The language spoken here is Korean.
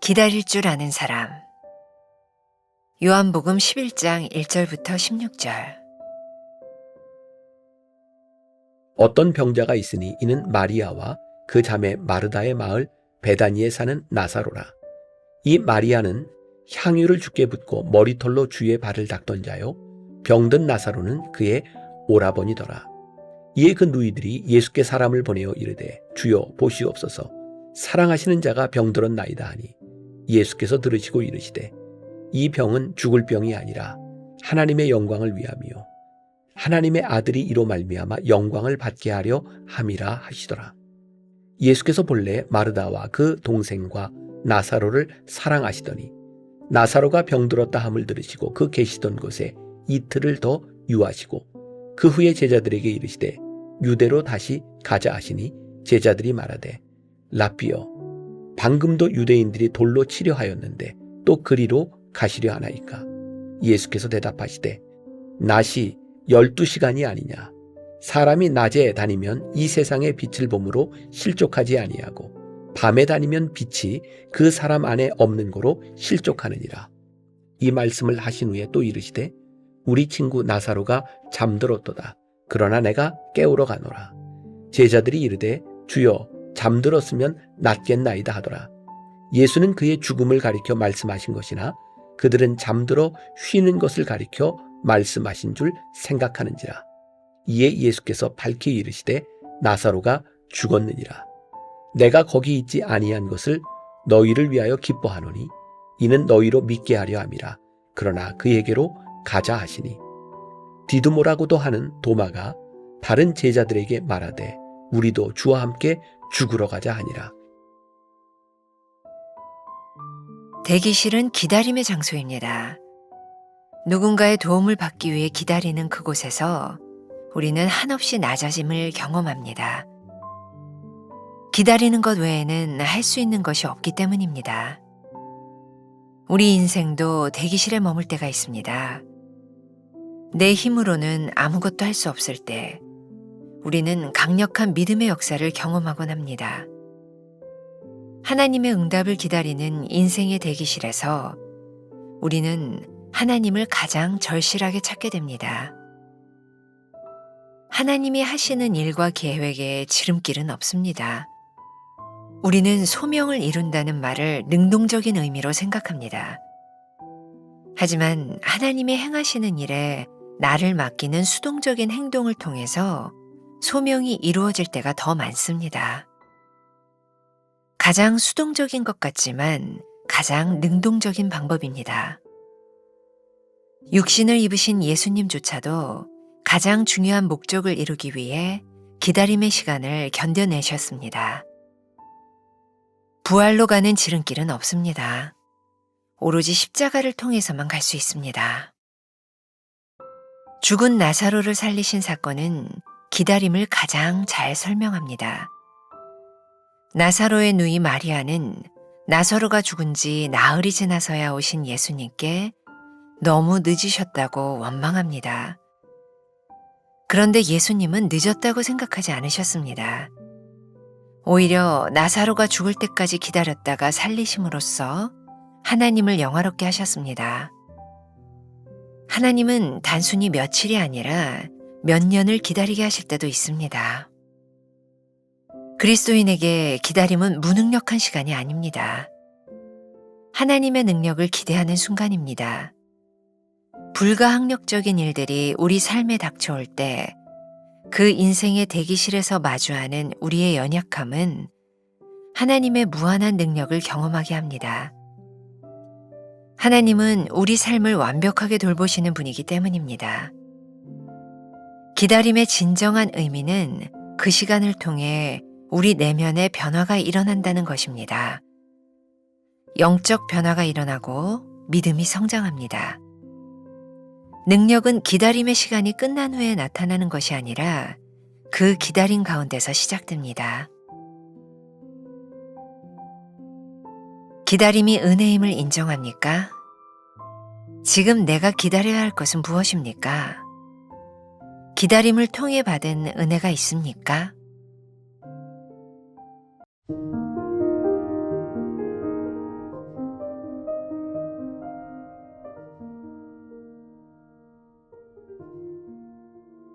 기다릴 줄 아는 사람. 요한복음 11장 1절부터 16절. 어떤 병자가 있으니 이는 마리아와 그 자매 마르다의 마을 베다니에 사는 나사로라. 이 마리아는 향유를 주께 붓고 머리털로 주의 발을 닦던 자요. 병든 나사로는 그의 오라버니더라. 이에 그 누이들이 예수께 사람을 보내어 이르되 주여 보시옵소서 사랑하시는 자가 병들었나이다 하니 예수께서 들으시고 이르시되 이 병은 죽을 병이 아니라 하나님의 영광을 위함이요 하나님의 아들이 이로 말미암아 영광을 받게 하려 함이라 하시더라. 예수께서 본래 마르다와 그 동생과 나사로를 사랑하시더니 나사로가 병들었다 함을 들으시고 그 계시던 곳에 이틀을 더 유하시고 그 후에 제자들에게 이르시되 유대로 다시 가자 하시니 제자들이 말하되 라비여 방금도 유대인들이 돌로 치려 하였는데 또 그리로 가시려 하나이까? 예수께서 대답하시되 낮이 열두 시간이 아니냐? 사람이 낮에 다니면 이 세상의 빛을 보므로 실족하지 아니하고 밤에 다니면 빛이 그 사람 안에 없는 거로 실족하느니라 이 말씀을 하신 후에 또 이르시되 우리 친구 나사로가 잠들었도다 그러나 내가 깨우러 가노라 제자들이 이르되 주여 잠들었으면 낫겠나이다 하더라 예수는 그의 죽음을 가리켜 말씀하신 것이나 그들은 잠들어 쉬는 것을 가리켜 말씀하신 줄 생각하는지라. 이에 예수께서 밝히 이르시되 나사로가 죽었느니라. 내가 거기 있지 아니한 것을 너희를 위하여 기뻐하노니 이는 너희로 믿게 하려 함이라. 그러나 그에게로 가자 하시니 디두모라고도 하는 도마가 다른 제자들에게 말하되 우리도 주와 함께 죽으러 가자 하니라. 대기실은 기다림의 장소입니다. 누군가의 도움을 받기 위해 기다리는 그곳에서 우리는 한없이 낮아짐을 경험합니다. 기다리는 것 외에는 할 수 있는 것이 없기 때문입니다. 우리 인생도 대기실에 머물 때가 있습니다. 내 힘으로는 아무것도 할 수 없을 때 우리는 강력한 믿음의 역사를 경험하곤 합니다. 하나님의 응답을 기다리는 인생의 대기실에서 우리는 하나님을 가장 절실하게 찾게 됩니다. 하나님이 하시는 일과 계획에 지름길은 없습니다. 우리는 소명을 이룬다는 말을 능동적인 의미로 생각합니다. 하지만 하나님이 행하시는 일에 나를 맡기는 수동적인 행동을 통해서 소명이 이루어질 때가 더 많습니다. 가장 수동적인 것 같지만 가장 능동적인 방법입니다. 육신을 입으신 예수님조차도 가장 중요한 목적을 이루기 위해 기다림의 시간을 견뎌내셨습니다. 부활로 가는 지름길은 없습니다. 오로지 십자가를 통해서만 갈 수 있습니다. 죽은 나사로를 살리신 사건은 기다림을 가장 잘 설명합니다. 나사로의 누이 마리아는 나사로가 죽은 지 나흘이 지나서야 오신 예수님께 너무 늦으셨다고 원망합니다. 그런데 예수님은 늦었다고 생각하지 않으셨습니다. 오히려 나사로가 죽을 때까지 기다렸다가 살리심으로써 하나님을 영화롭게 하셨습니다. 하나님은 단순히 며칠이 아니라 몇 년을 기다리게 하실 때도 있습니다. 그리스도인에게 기다림은 무능력한 시간이 아닙니다. 하나님의 능력을 기대하는 순간입니다. 불가항력적인 일들이 우리 삶에 닥쳐올 때 그 인생의 대기실에서 마주하는 우리의 연약함은 하나님의 무한한 능력을 경험하게 합니다. 하나님은 우리 삶을 완벽하게 돌보시는 분이기 때문입니다. 기다림의 진정한 의미는 그 시간을 통해 우리 내면의 변화가 일어난다는 것입니다. 영적 변화가 일어나고 믿음이 성장합니다. 능력은 기다림의 시간이 끝난 후에 나타나는 것이 아니라 그 기다림 가운데서 시작됩니다. 기다림이 은혜임을 인정합니까? 지금 내가 기다려야 할 것은 무엇입니까? 기다림을 통해 받은 은혜가 있습니까?